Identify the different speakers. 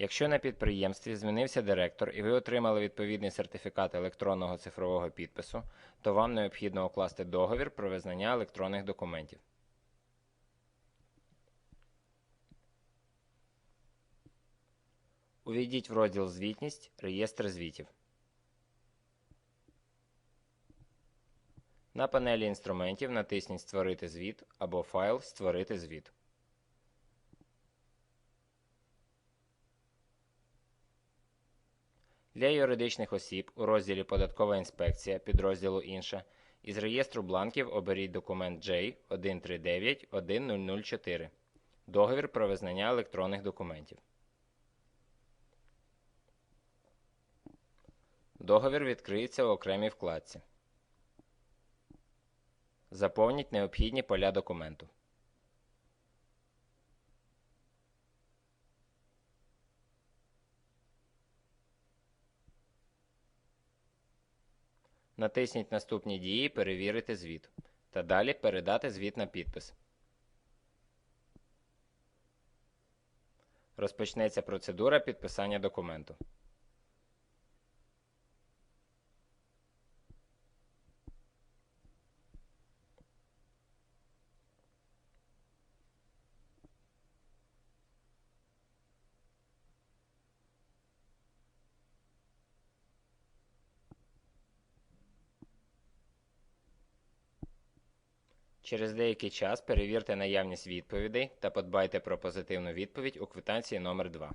Speaker 1: Якщо на підприємстві змінився директор і ви отримали відповідний сертифікат електронного цифрового підпису, то вам необхідно укласти договір про визнання електронних документів. Увійдіть в розділ Звітність, реєстр звітів. На панелі інструментів натисніть Створити звіт або файл Створити звіт. Для юридичних осіб у розділі Податкова інспекція підрозділу Інша із реєстру бланків оберіть документ J13910004 Договір про визнання електронних документів. Договір відкриється у окремій вкладці. Заповніть необхідні поля документу. Натисніть Наступні дії Перевірити звіт та далі Передати звіт на підпис. Розпочнеться процедура підписання документу. Через деякий час перевірте наявність відповідей та подбайте про позитивну відповідь у квитанції номер 2